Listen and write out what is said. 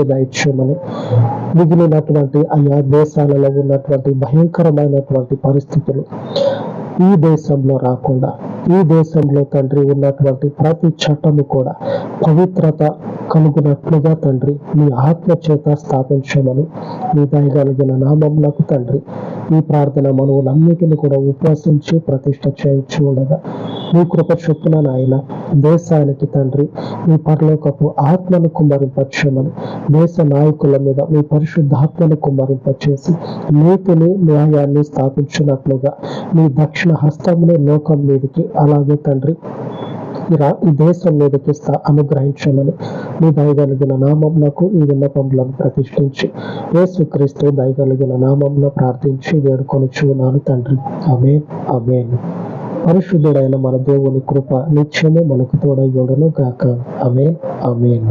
శాంతి దయచేయమని. మిగిలినటువంటి ఆయా దేశాలలో ఉన్నటువంటి భయంకరమైనటువంటి పరిస్థితులు ఈ దేశంలో రాకుండా ఈ దేశంలో తండ్రి ఉన్నటువంటి ప్రతి చట్టము కూడా పవిత్రత కలుగునట్లుగా తండ్రి మీ ఆత్మ చేత స్థాపించమని మీ దయగలిగిన నామంలకు తండ్రి ఈ ప్రార్థన మనవులన్నిటిని కూడా ఉపవసించి ప్రతిష్ట చేయించి ఉండగా మీ కృప చొప్పున నాయన దేశానికి తండ్రి మీ పరలోకపు ఆత్మను కుమ్మరింపచేయమని దేశ నాయకుల మీద మీ పరిశుద్ధాత్మను కుమ్మరింపచేసి నీతిని న్యాయాన్ని స్థాపించినట్లుగా మీ దక్షిణ హస్తమును లోకం మీదకి అలాగే తండ్రి ఈ దేశం మీదకి స్థా- అనుగ్రహించమని మీ దయగలిగిన నామంలకు ఈ విన్నపములను ప్రతిష్ఠించి యేసుక్రీస్తు దయగలిగిన నామంలో ప్రార్థించి వేడుకొని చూనాను తండ్రి. అమే అమేన్ పరిశుద్ధుడైన మన దేవుని కృప నిత్యము మనకు తోడయ్యుండును గాక అమే అమేన్